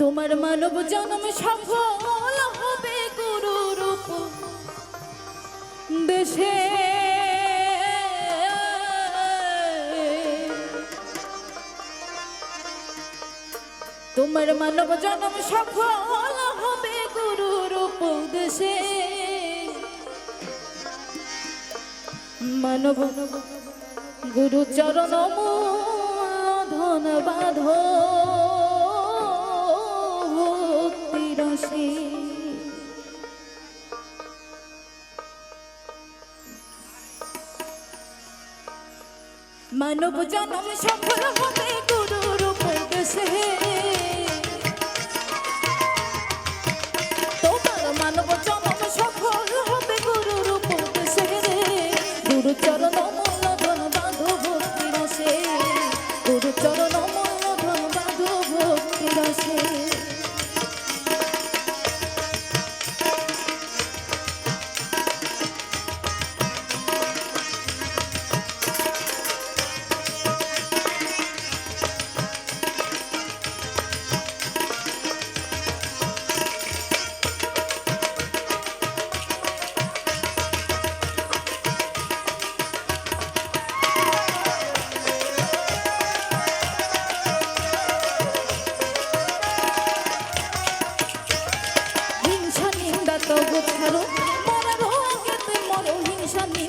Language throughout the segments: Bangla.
তোমার মানব জন্ম সফল হবে গুরু রূপ দেশে তোমার মানব জন্ম সফল হবে গুরু রূপ দেশে মানব গুরু চরণ ধন রসে মানব জন্ম সফল হবে গুরু রূপ দেশে তোমার মানব জন্ম সফল হবে গুরু রূপ দেশে গুরু চরণ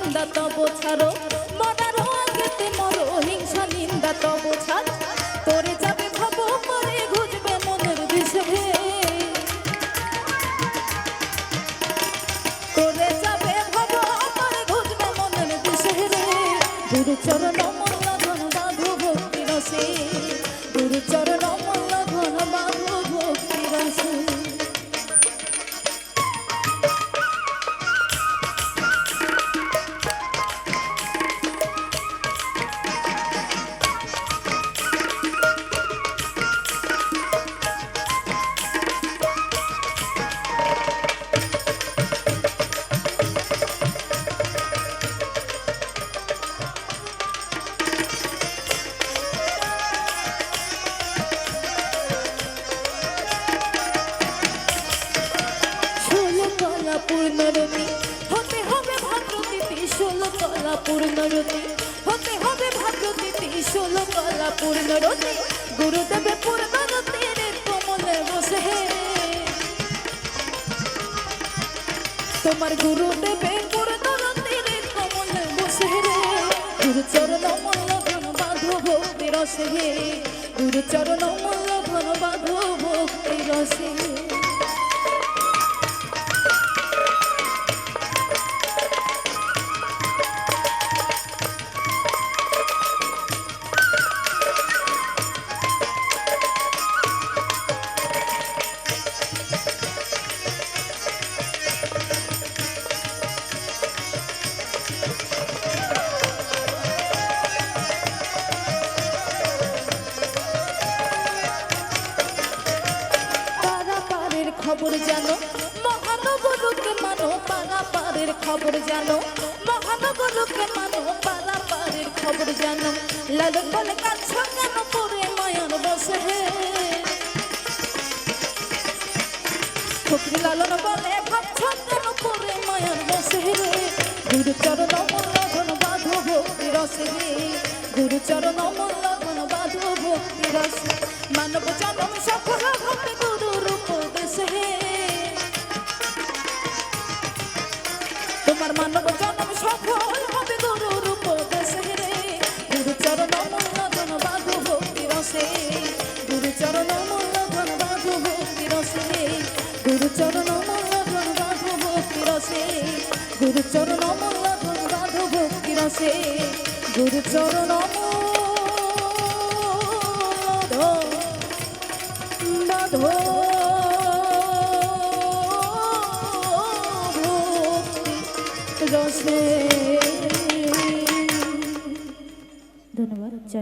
নিন্দা তব ছাড়ো। মরার আগেতে মরো, হিংসা নিন্দা তব ছাড়ো। তোরে যাবে ভাব, পরে ঘুরবে মনের দিশে তোরে যাবে ভাব, পরে ঘুরবে মনের রে গুরু চরণ মল্ল ধন, বাধু, ভক্তি, রসে। কলা পূর্ণরতি হতে হবে পূর্ণরতি গুরুদেবে কমলে বসে তোমার গুরুদেবে পূর্ণরতির কমলে বসে রে গুরু চরণ মল্ল ধন বাধু ভক্তি রসে হে গুরু চরণ মল্ল ধন রসে খবর জানো? মহানগরকে মানো পারাপারের খবর জানো? মহানগরকে মানো পারাপারের খবর জানো? লালন বলে কাছ কেন পরে মায়ার বসে? হে লালন বলে ভাবছ কেন পরে মায়ার বসে? রে গুরু চরণ মূল্য ধন বাধু ভক্তি রসে। রে গুরু চরণ মূল্য ধন বাধু ভক্তি রসে। মানব জনম সফল হবে তোমার মানব জনম সফল হবে গুরু রূপ দেশে রে। গুরু চরণ মূল্য ধন বাধু ভক্তি রসে। গুরু চরণ মূল্য ধন বাধু ভক্তি রসে। গুরু চরণ মূল্য ধন বাধু ভক্তি রসে। গুরু চরণ মূল্য ধন বাধু ভক্তি রসে। গুরু চরণ বাধু রসে